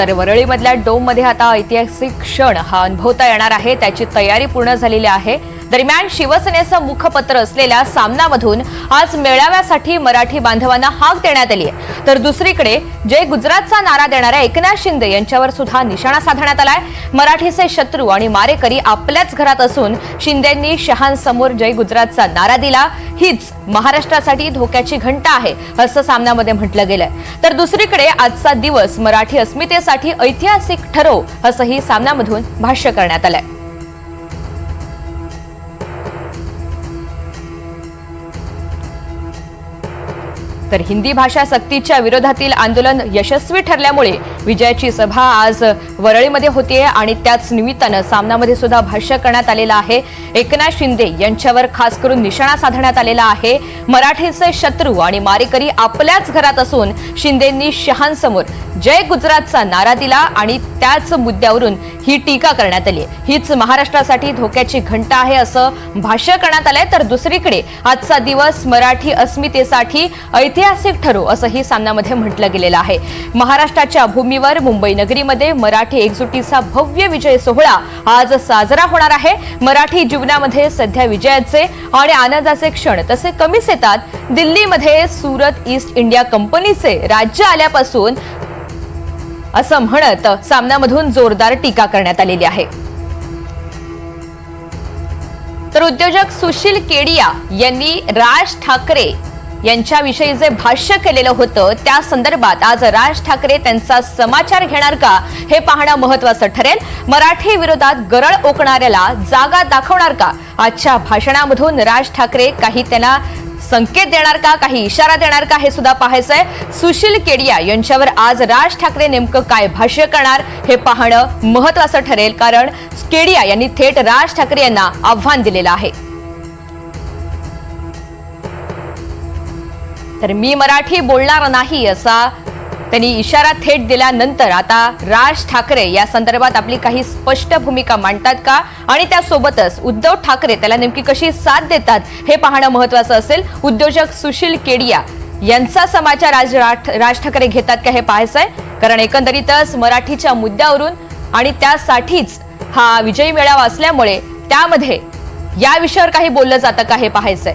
तर वरळीमधल्या डोममध्ये आता ऐतिहासिक क्षण हा अनुभवता येणार आहे. त्याची तयारी पूर्ण झालेली आहे. दरम्यान शिवसेनेचं मुखपत्र असलेल्या सामनामधून आज मेळाव्यासाठी मराठी बांधवांना हाक देण्यात आली आहे. तर दुसरीकडे जय गुजरातचा नारा देणाऱ्या एकनाथ शिंदे यांच्यावर सुद्धा निशाणा साधण्यात आलाय मराठीचे शत्रू आणि मारेकरी आपल्याच घरात असून शिंदेंनी शहांसमोर जय गुजरातचा नारा दिला. हीच महाराष्ट्रासाठी धोक्याची घंटा आहे असं सामन्यामध्ये म्हटलं गेलंय. तर दुसरीकडे आजचा दिवस मराठी अस्मितेसाठी ऐतिहासिक ठरव असंही सामन्यामधून भाष्य करण्यात आलंय. तर हिंदी भाषा सक्तीच्या विरोधातील आंदोलन यशस्वी ठरल्यामुळे विजयाची सभा आज वरळीमध्ये होतीये आणि त्याच निमित्तानं सामनामध्ये सुद्धा भाष्य करण्यात आलेलं आहे. एकनाथ शिंदे यांच्यावर खास करून निशाणा साधण्यात आलेला आहे. मराठीचे शत्रू आणि मारेकरी आपल्याच घरात असून शिंदेंनी शहांसमोर जय गुजरातचा नारा दिला आणि त्याच मुद्द्यावरून ही टीका करण्यात आली. आहे. हीच महाराष्ट्रासाठी धोक्याची घंटा आहे असं भाष्य करण्यात आलंय. तर दुसरीकडे आजचा दिवस मराठी अस्मितेसाठी ऐतिहासिक ठरो असंही सामन्यामध्ये म्हटलं गेलेलं आहे. महाराष्ट्राच्या पार्श्वभूमीवर मुंबई नगरीमध्ये मराठी एकजुटीचा भव्य विजय सोहळा आज साजरा होणार आहे. मराठी जीवनामध्ये सध्या विजयाचे आणि आनंदाचे क्षण तसे कमीच येतात. दिल्लीमध्ये सुरत ईस्ट इंडिया कंपनीचे राज्य आल्यापासून असं म्हणत सामन्यामधून जोरदार टीका करण्यात आलेली आहे. तर उद्योजक सुशील केडिया यांनी राज ठाकरे यांच्याविषयी जे भाष्य केलेलं होतं त्या संदर्भात आज राज ठाकरे त्यांचा समाचार घेणार का हे पाहणं महत्वाचं ठरेल. मराठी विरोधात गरळ ओकणाऱ्याला जागा दाखवणार का? आजच्या भाषणामधून राज ठाकरे काही त्यांना संकेत देणार का काही इशारा देणार का हे सुद्धा पाहायचंय. सुशील केडिया यांच्यावर आज राज ठाकरे नेमकं काय भाष्य करणार हे पाहणं महत्वाचं ठरेल कारण केडिया यांनी थेट राज ठाकरे यांना आव्हान दिलेलं आहे. तर मी मराठी बोलणार नाही असा त्यांनी इशारा थेट दिल्यानंतर आता राज ठाकरे या संदर्भात आपली काही स्पष्ट भूमिका मांडतात का? आणि त्यासोबतच उद्धव ठाकरे त्याला नेमकी कशी साथ देतात हे पाहणं महत्वाचं असेल. उद्योजक सुशील केडिया यांचा समाचार आज राठ- राज ठाकरे घेतात का हे पाहायचं आहे कारण एकंदरीतच मराठीच्या मुद्द्यावरून आणि त्यासाठीच हा विजयी मेळावा असल्यामुळे त्यामध्ये या विषयावर काही बोललं जातं का हे पाहायचंय.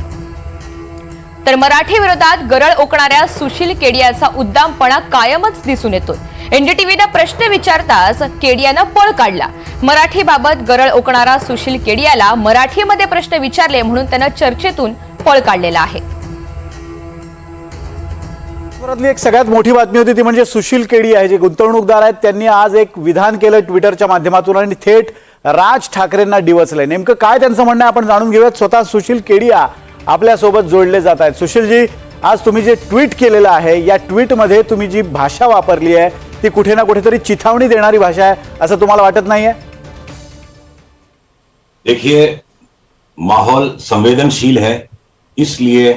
तर मराठी विरोधात गरळ ओकणाऱ्या सुशील केडियाचा उद्दामपणा कायमच दिसून येतोय. एनडीटीव्हीनं प्रश्न विचारताच केडियानं पळ काढला. मराठीबाबत गरळ ओकणारा सुशील केडियाला मराठीमध्ये प्रश्न विचारले म्हणून त्यानं चर्चेतून पळ काढलेला आहे. एक सगळ्यात मोठी बातमी होती ती म्हणजे सुशील केडी आहे जे गुंतवणूकदार आहेत त्यांनी आज एक विधान केलं ट्विटरच्या माध्यमातून आणि थेट राज ठाकरेंना डिवचलंय. नेमकं काय त्यांचं म्हणणं आहे आपण जाणून घेऊयात. स्वतः सुशील केडिया आपल्यासोबत जोडले जात आहेत. सुशीलजी आज तुम्ही जे ट्विट केलेलं आहे या ट्विटमध्ये तुम्ही जी भाषा वापरली आहे ती कुठे ना कुठेतरी चिथावणी देणारी भाषा आहे असं तुम्हाला वाटत नाहीये? देखिए माहौल संवेदनशील है इसलिए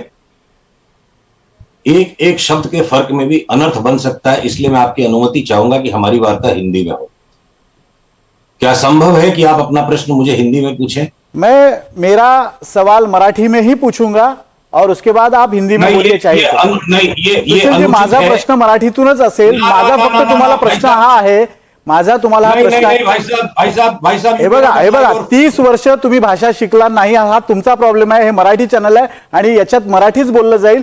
एक एक शब्द के फर्क में भी अनर्थ बन सकता है इसलिए मैं आपकी अनुमति चाहूंगा कि हमारी वार्ता हिंदी में हो। क्या संभव है कि आप अपना प्रश्न मुझे हिंदी में पूछें? मैं मेरा सवाल मराठी में ही पूछूंगा और उसके बाद आप हिंदी में बोलिए चाहिए ये नहीं माझा। प्रश्न मराठीतूनच असेल. माझा फक्त तुम्हाला प्रश्न हा आहे. माझा तुम्हाला हा प्रश्न नहीं, आहे नहीं, भाई साहब भाई साहब भाई साहब हे बघा हे बघा तीस वर्ष तुम्ही भाषा शिकला नाही हा तुमचा प्रॉब्लेम आहे हे मराठी चॅनल आहे आणि याच्यात मराठीच बोललं जाईल.